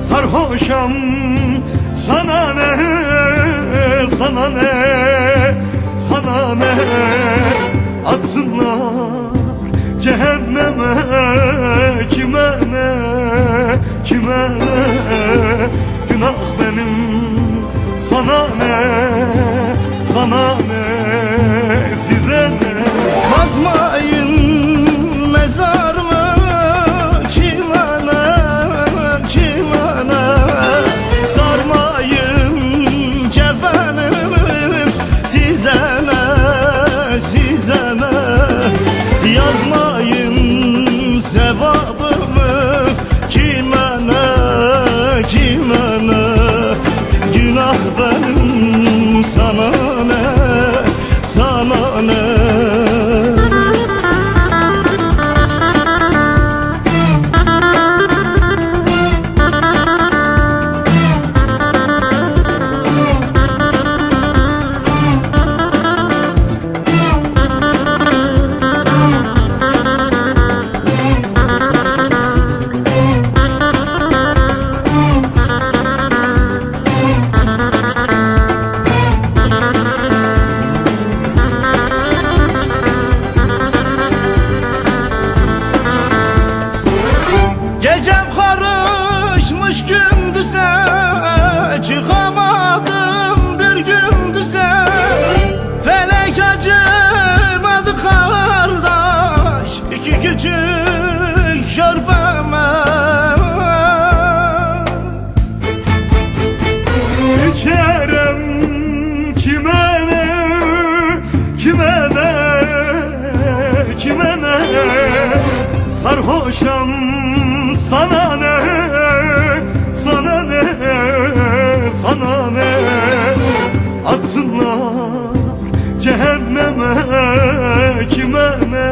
sarhoşam Sana ne, sana ne, sana ne? Atsınlar cehenneme Kime ne, kime ne? Günah benim sana ne, sana ne Gecem karışmış gündüze Çıkamadım bir gündüze. Felek acımadı kardeş İki küçük körpeme. Kerem kime ne, kime ne, kime ne Sarhoşam sana ne, sana ne, sana ne? Atsınlar cehenneme kime ne,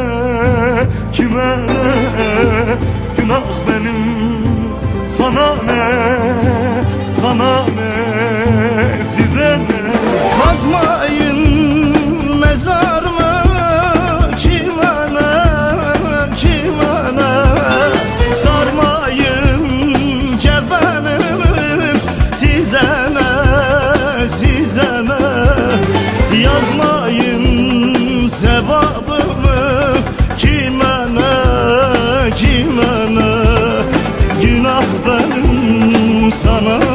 மனம்